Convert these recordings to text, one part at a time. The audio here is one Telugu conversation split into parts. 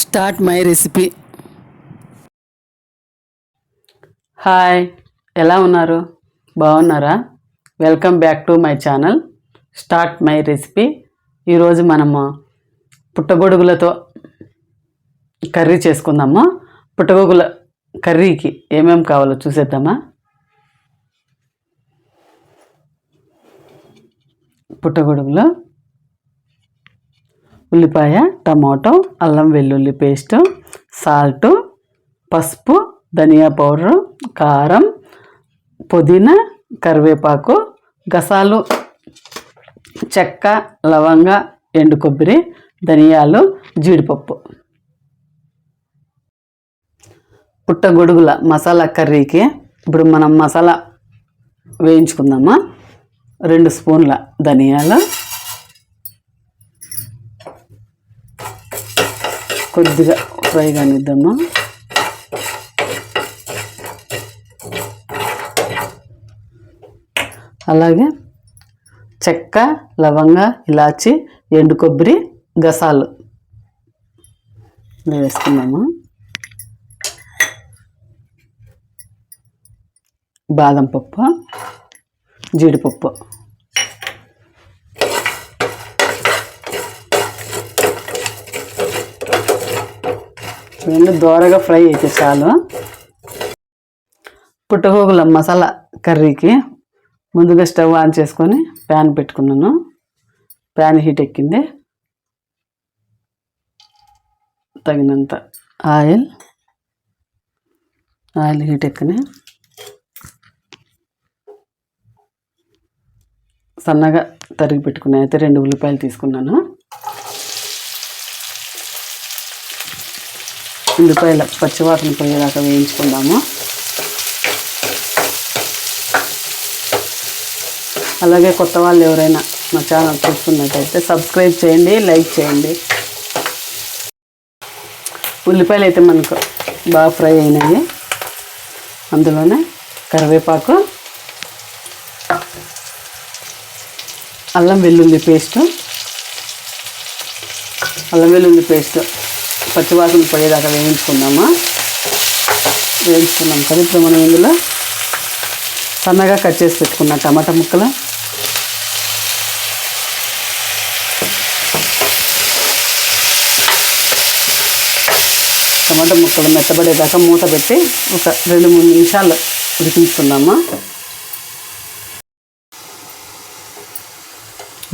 స్టార్ట్ మై రెసిపీ హాయ్ ఎలా ఉన్నారు? బాగున్నారా? Welcome back to my channel start my recipe ఈరోజు మనము పుట్టగొడుగులతో కర్రీ చేసుకుందాము? పుట్టగొడుగుల కర్రీకి ఏమేమి కావాలో చూసేద్దామా? పుట్టగొడుగులో. ఉల్లిపాయ టమాటో అల్లం వెల్లుల్లి పేస్ట్ సాల్ట్ పసుపు ధనియా పౌడరు కారం పుదీనా కరివేపాకు గసాలు చెక్క లవంగ ఎండు కొబ్బరి ధనియాలు జీడిపప్పు. పుట్టగొడుగుల మసాలా కర్రీకి ఇప్పుడు మనం మసాలా వేయించుకుందామా? రెండు స్పూన్ల ధనియాలు కొద్దిగా ఫ్రై కానిద్దాము? అలాగే చెక్క లవంగ ఇలాచి ఎండు కొబ్బరి గసాలు. వేసుకున్నాము బాదం పప్పు జీడిపప్పు. చూడండి దోరగా ఫ్రై అయితే చాలు. పుట్టగోగుల మసాలా కర్రీకి ముందుగా స్టవ్ ఆన్ చేసుకొని ప్యాన్ పెట్టుకున్నాను. ప్యాన్ హీట్ ఎక్కింది. తగినంత ఆయిల్. ఆయిల్ హీట్ ఎక్కని సన్నగా తరిగి పెట్టుకున్నాయి అయితే రెండు ఉల్లిపాయలు తీసుకున్నాను. ఉల్లిపాయల పచ్చివాసన పోయేదాకా వేయించుకుందాము. అలాగే కొత్త వాళ్ళు ఎవరైనా మా ఛానల్ చూస్తున్నట్టయితే సబ్స్క్రైబ్ చేయండి లైక్ చేయండి. ఉల్లిపాయలు అయితే మనకు బాగా ఫ్రై అయినాయి. అందులోనే కరివేపాకు అల్లం వెల్లుల్లి పేస్ట్ అల్లం వెల్లుల్లి పేస్ట్ పచ్చివాసన పోయేదాకా వేయించుకుందామా? వేయించుకున్నాం. కదా ఇప్పుడు మనం ఇందులో సన్నగా కట్ చేసి పెట్టుకున్న టమాటా ముక్కలు. టమాటా ముక్కలు మెత్తబడేదాకా మూత పెట్టి ఒక రెండు మూడు నిమిషాలు ఉడికించుకుందామా?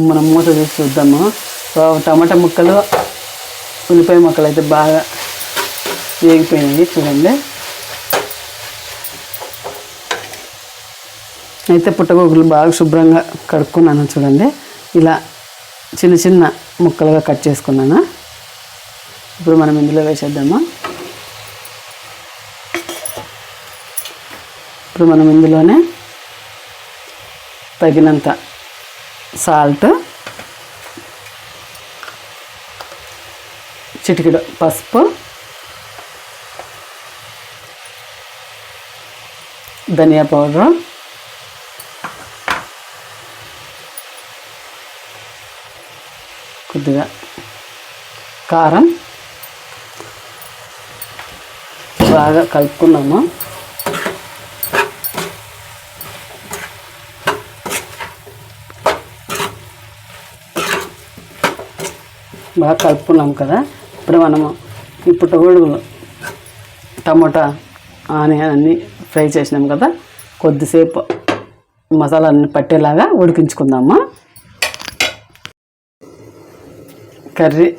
మనం మూత తీసి చూద్దాము? టమాటా ముక్కలు ఉల్లిపాయ ముక్కలు అయితే బాగా వేగిపోయినాయి చూడండి. అయితే పుట్టగొగ్గులు బాగా శుభ్రంగా కడుక్కున్నాను చూడండి. ఇలా చిన్న చిన్న ముక్కలుగా కట్ చేసుకున్నాను. ఇప్పుడు మనం ఇందులో వేసేద్దామా? ఇప్పుడు మనం ఇందులోనే తగినంత సాల్ట్ చిటికెడు పసుపు ధనియా పౌడర్ కొద్దిగా కారం బాగా కలుపుకున్నాము. బాగా కలుపుకున్నాం కదా. ఇప్పుడు మనము ఈ పుట్టగొడుగులు టమోటా ఆనియన్ అన్నీ ఫ్రై చేసినాం కదా. కొద్దిసేపు మసాలా అన్ని పట్టేలాగా ఉడికించుకుందామా. కర్రీ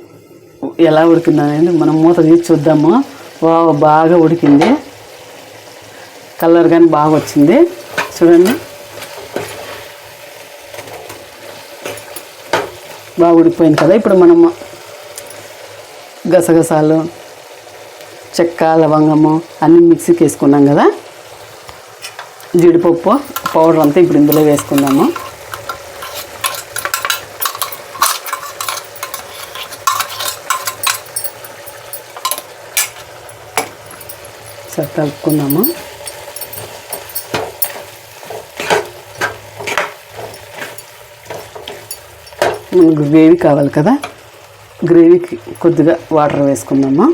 ఎలా ఉడికిందనేది మనం మూత తీసి చూద్దాము. వావ్ బాగా ఉడికింది. కలర్ కానీ బాగా వచ్చింది. చూడండి. బాగా ఉడికిపోయింది కదా. ఇప్పుడు మనము గసగసాలు చెక్క లవంగము అన్నీ మిక్సీకి వేసుకున్నాం కదా. జీడిపప్పు పౌడర్ అంతా ఇప్పుడు ఇందులో వేసుకుందాము. సరే కలుపుకుందాము. గ్రేవీ కావాలి కదా. గ్రేవీకి కొద్దిగా వాటర్ వేసుకుందాము?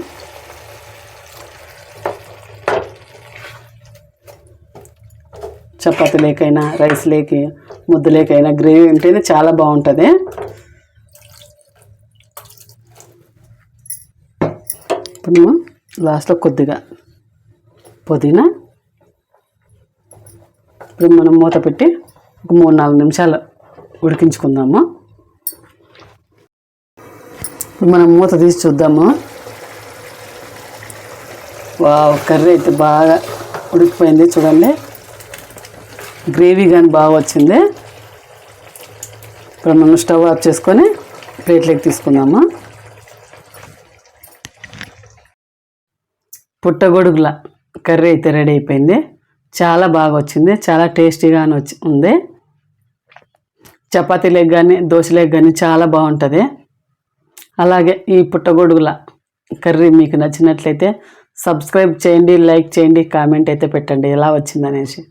చపాతీ లేకైనా రైస్ లేకి ముద్ద లేకైనా గ్రేవీ ఉంటేనే చాలా బాగుంటుంది. ఇప్పుడు లాస్ట్లో కొద్దిగా పుదీనా. ఇప్పుడు మనం మూత పెట్టి ఒక మూడు నాలుగు నిమిషాలు ఉడికించుకుందాము? ఇప్పుడు మనం మూత తీసి చూద్దాము. వావ్ కర్రీ అయితే బాగా ఉడికిపోయింది చూడండి. గ్రేవీ కానీ బాగా వచ్చింది. ఇప్పుడు మనం స్టవ్ ఆఫ్ చేసుకొని ప్లేట్లోకి తీసుకుందాము. పుట్టగొడుగుల కర్రీ అయితే రెడీ అయిపోయింది. చాలా బాగా వచ్చింది. చాలా టేస్టీగానే వచ్చి ఉంది. చపాతీలకు కానీ దోశలకు కానీ చాలా బాగుంటుంది. అలాగే ఈ పుట్టగొడుగుల కర్రీ మీకు నచ్చినట్లయితే సబ్స్క్రైబ్ చేయండి లైక్ చేయండి కామెంట్ అయితే పెట్టండి. ఎలా వచ్చిందనేసి.